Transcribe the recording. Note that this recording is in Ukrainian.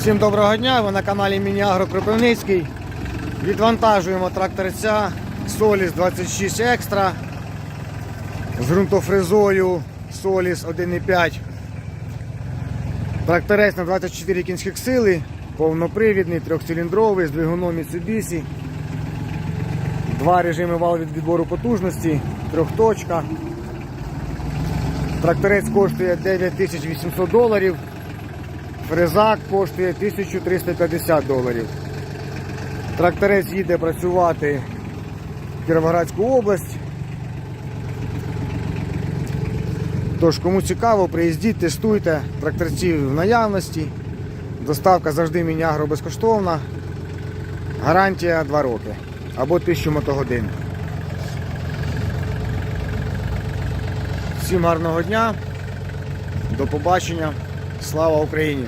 Всім доброго дня, ви на каналі Мініагро Кропивницький. Відвантажуємо тракторця Solis 26 Extra з ґрунтофрезою Solis 1.5. Тракторець на 24 кінських сили, повнопривідний, трьохциліндровий з двигуном Mitsubishi. Два режими вал від відбору потужності, трьохточка. Тракторець коштує 9800 доларів. Фрезак коштує 1350 доларів. Тракторець їде працювати в Кіровоградську область. Тож, кому цікаво, приїздіть, тестуйте тракторці в наявності. Доставка завжди міні-агро безкоштовна. Гарантія 2 роки або 1000 мотогодин. Всім гарного дня. До побачення. Слава Україні!